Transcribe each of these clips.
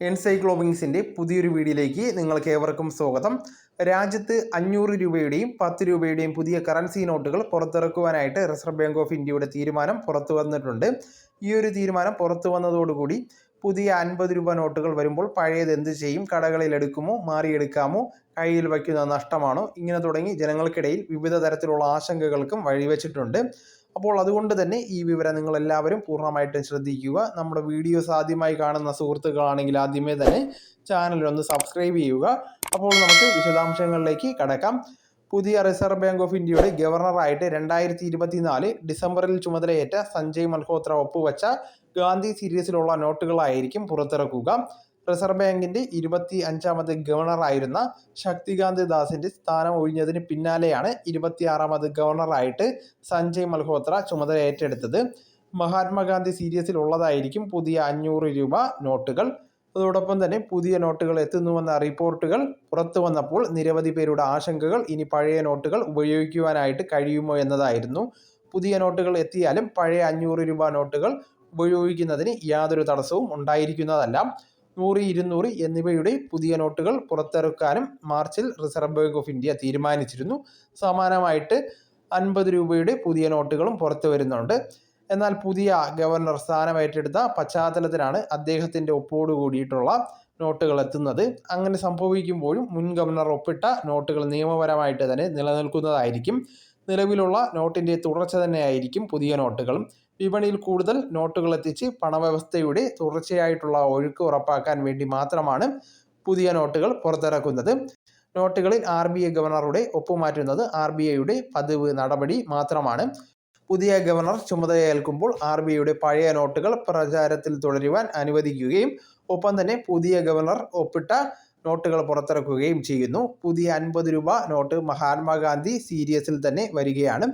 എൻസൈക്ലോബിങ്സിന്റെ പുതിയൊരു വീഡിയോയിലേക്ക് നിങ്ങൾക്ക് ഏവർക്കും സ്വാഗതം. രാജ്യത്ത് അഞ്ഞൂറ് രൂപയുടെയും പത്ത് രൂപയുടെയും പുതിയ കറൻസി നോട്ടുകൾ പുറത്തിറക്കുവാനായിട്ട് റിസർവ് ബാങ്ക് ഓഫ് ഇന്ത്യയുടെ തീരുമാനം പുറത്തു വന്നിട്ടുണ്ട് ഈ ഒരു തീരുമാനം പുറത്തു വന്നതോടുകൂടി പുതിയ അൻപത് രൂപ നോട്ടുകൾ വരുമ്പോൾ പഴയത് എന്ത് ചെയ്യും? കടകളിൽ എടുക്കുമോ? മാറിയെടുക്കാമോ? കയ്യിൽ വയ്ക്കുന്ന നഷ്ടമാണോ? ഇങ്ങനെ തുടങ്ങി ജനങ്ങൾക്കിടയിൽ വിവിധ തരത്തിലുള്ള ആശങ്കകൾക്കും വഴിവെച്ചിട്ടുണ്ട്. അപ്പോൾ അതുകൊണ്ട് തന്നെ ഈ വിവരം നിങ്ങൾ എല്ലാവരും പൂർണമായിട്ടും ശ്രദ്ധിക്കുക. നമ്മുടെ വീഡിയോസ് ആദ്യമായി കാണുന്ന സുഹൃത്തുക്കളാണെങ്കിൽ ആദ്യമേ തന്നെ ചാനലിൽ ഒന്ന് സബ്സ്ക്രൈബ് ചെയ്യുക. അപ്പോൾ നമുക്ക് വിശദാംശങ്ങളിലേക്ക് കടക്കാം. പുതിയ റിസർവ് ബാങ്ക് ഓഫ് ഇന്ത്യയുടെ ഗവർണറായിട്ട് രണ്ടായിരത്തി ഇരുപത്തിനാല് ഡിസംബറിൽ ചുമതലയേറ്റ സഞ്ജയ് മൽഹോത്ര ഒപ്പുവച്ച ഗാന്ധി സീരീസിലുള്ള നോട്ടുകളായിരിക്കും പുറത്തിറക്കുക. റിസർവ് ബാങ്കിന്റെ ഇരുപത്തി അഞ്ചാമത് ഗവർണറായിരുന്ന ശക്തികാന്ത് ദാസിന്റെ സ്ഥാനം ഒഴിഞ്ഞതിന് പിന്നാലെയാണ് ഇരുപത്തിയാറാമത് ഗവർണറായിട്ട് സഞ്ജയ് മൽഹോത്ര ചുമതല ഏറ്റെടുത്തത് മഹാത്മാഗാന്ധി സീരീസിൽ ഉള്ളതായിരിക്കും പുതിയ അഞ്ഞൂറ് രൂപ നോട്ടുകൾ. അതോടൊപ്പം തന്നെ പുതിയ നോട്ടുകൾ എത്തുന്നുവെന്ന റിപ്പോർട്ടുകൾ പുറത്തു വന്നപ്പോൾ നിരവധി പേരുടെ ആശങ്കകൾ ഇനി പഴയ നോട്ടുകൾ ഉപയോഗിക്കുവാനായിട്ട് കഴിയുമോ എന്നതായിരുന്നു. പുതിയ നോട്ടുകൾ എത്തിയാലും പഴയ അഞ്ഞൂറ് രൂപ നോട്ടുകൾ ഉപയോഗിക്കുന്നതിന് യാതൊരു തടസ്സവും ഉണ്ടായിരിക്കുന്നതല്ല. നൂറ് ഇരുന്നൂറ് എന്നിവയുടെ പുതിയ നോട്ടുകൾ പുറത്തിറക്കാനും മാർച്ചിൽ റിസർവ് ബാങ്ക് ഓഫ് ഇന്ത്യ തീരുമാനിച്ചിരുന്നു. സമാനമായിട്ട് അൻപത് രൂപയുടെ പുതിയ നോട്ടുകളും പുറത്തു വരുന്നുണ്ട്. എന്നാൽ പുതിയ ഗവർണർ സ്ഥാനമേറ്റെടുത്ത പശ്ചാത്തലത്തിലാണ് അദ്ദേഹത്തിന്റെ ഒപ്പോട് കൂടിയിട്ടുള്ള നോട്ടുകൾ എത്തുന്നത്. അങ്ങനെ സംഭവിക്കുമ്പോഴും മുൻ ഗവർണർ ഒപ്പിട്ട നോട്ടുകൾ നിയമപരമായിട്ട് തന്നെ നിലനിൽക്കുന്നതായിരിക്കും. നിലവിലുള്ള നോട്ടിന്റെ തുടർച്ച തന്നെയായിരിക്കും പുതിയ നോട്ടുകളും. വിപണിയിൽ കൂടുതൽ നോട്ടുകൾ എത്തിച്ച് പണവ്യവസ്ഥയുടെ തുടർച്ചയായിട്ടുള്ള ഒഴുക്ക് ഉറപ്പാക്കാൻ വേണ്ടി മാത്രമാണ് പുതിയ നോട്ടുകൾ പുറത്തിറക്കുന്നത്. നോട്ടുകളിൽ ആർ ബി ഐ ഗവർണറുടെ ഒപ്പുമാറ്റുന്നത് ആർ ബി ഐയുടെ പതിവ് നടപടി മാത്രമാണ്. പുതിയ ഗവർണർ ചുമതലയേൽക്കുമ്പോൾ ആർ ബി ഐയുടെ പഴയ നോട്ടുകൾ പ്രചാരത്തിൽ തുടരുവാൻ അനുവദിക്കുകയും ഒപ്പം തന്നെ പുതിയ ഗവർണർ ഒപ്പിട്ട നോട്ടുകൾ പുറത്തിറക്കുകയും ചെയ്യുന്നു. പുതിയ അൻപത് രൂപ നോട്ട് മഹാത്മാഗാന്ധി സീരിയസിൽ തന്നെ വരികയാണ്.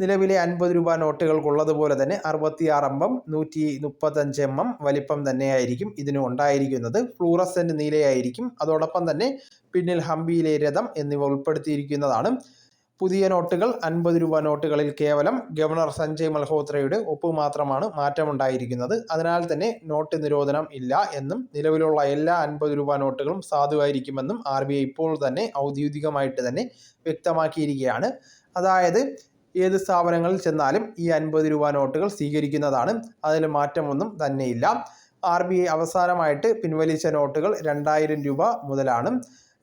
നിലവിലെ അൻപത് രൂപ നോട്ടുകൾക്കുള്ളതുപോലെ തന്നെ അറുപത്തിയാറ് എം എം നൂറ്റി മുപ്പത്തഞ്ച് എം എം വലിപ്പം തന്നെയായിരിക്കും ഇതിന് ഉണ്ടായിരിക്കുന്നത്. ഫ്ലൂറസെന്റ് നീലയായിരിക്കും. അതോടൊപ്പം തന്നെ പിന്നിൽ ഹംപിയിലെ രഥം എന്നിവ ഉൾപ്പെടുത്തിയിരിക്കുന്നതാണ്. പുതിയ നോട്ടുകൾ അൻപത് രൂപ നോട്ടുകളിൽ കേവലം ഗവർണർ സഞ്ജയ് മൽഹോത്രയുടെ ഒപ്പ് മാത്രമാണ് മാറ്റമുണ്ടായിരിക്കുന്നത്. അതിനാൽ തന്നെ നോട്ട് നിരോധനം ഇല്ല എന്നും നിലവിലുള്ള എല്ലാ അൻപത് രൂപ നോട്ടുകളും സാധുവായിരിക്കുമെന്നും ആർ ഇപ്പോൾ തന്നെ ഔദ്യോഗികമായിട്ട് തന്നെ വ്യക്തമാക്കിയിരിക്കുകയാണ്. അതായത് ഏത് സ്ഥാപനങ്ങളിൽ ചെന്നാലും ഈ അൻപത് രൂപ നോട്ടുകൾ സ്വീകരിക്കുന്നതാണ്. അതിൽ മാറ്റമൊന്നും തന്നെയില്ല. ആർ ബി ഐ അവസാനമായിട്ട് പിൻവലിച്ച നോട്ടുകൾ രണ്ടായിരം രൂപ മുതലാണ്.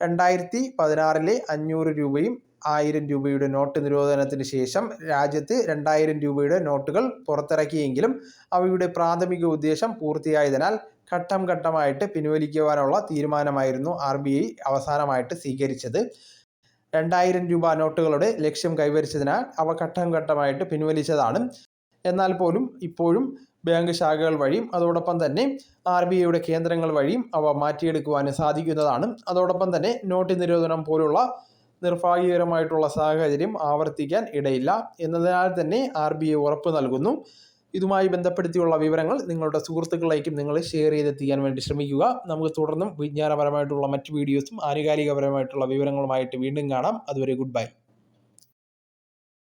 രണ്ടായിരത്തി പതിനാറിലെ അഞ്ഞൂറ് രൂപയും ആയിരം രൂപയുടെ നോട്ട് നിരോധനത്തിന് ശേഷം രാജ്യത്ത് രണ്ടായിരം രൂപയുടെ നോട്ടുകൾ പുറത്തിറക്കിയെങ്കിലും അവയുടെ പ്രാഥമിക ഉദ്ദേശം പൂർത്തിയായതിനാൽ ഘട്ടം ഘട്ടമായിട്ട് പിൻവലിക്കുവാനുള്ള തീരുമാനമായിരുന്നു ആർ അവസാനമായിട്ട് സ്വീകരിച്ചത്. രണ്ടായിരം രൂപ നോട്ടുകളുടെ ലക്ഷ്യം കൈവരിച്ചതിനാൽ അവ ഘട്ടം ഘട്ടമായിട്ട് പിൻവലിച്ചതാണ്. എന്നാൽ പോലും ഇപ്പോഴും ബാങ്ക് ശാഖകൾ വഴിയും അതോടൊപ്പം തന്നെ ആർ ബി ഐയുടെ കേന്ദ്രങ്ങൾ വഴിയും അവ മാറ്റിയെടുക്കുവാനും സാധിക്കുന്നതാണ്. അതോടൊപ്പം തന്നെ നോട്ട് നിരോധനം പോലുള്ള നിർഭാഗ്യകരമായിട്ടുള്ള സാഹചര്യം ആവർത്തിക്കാൻ ഇടയില്ല. എന്നതിനാൽ തന്നെ ആർ ബി ഐ ഉറപ്പ് നൽകുന്നു. ഇതുമായി ബന്ധപ്പെടുത്തിയുള്ള വിവരങ്ങൾ നിങ്ങളുടെ സുഹൃത്തുക്കളിലേക്കും നിങ്ങൾ ഷെയർ ചെയ്തെത്തിക്കാൻ വേണ്ടി ശ്രമിക്കുക. നമുക്ക് തുടർന്നും വിജ്ഞാനപരമായിട്ടുള്ള മറ്റ് വീഡിയോസും ആനുകാലികപരമായിട്ടുള്ള വിവരങ്ങളുമായിട്ട് വീണ്ടും കാണാം. അതുവരെ ഗുഡ് ബൈ.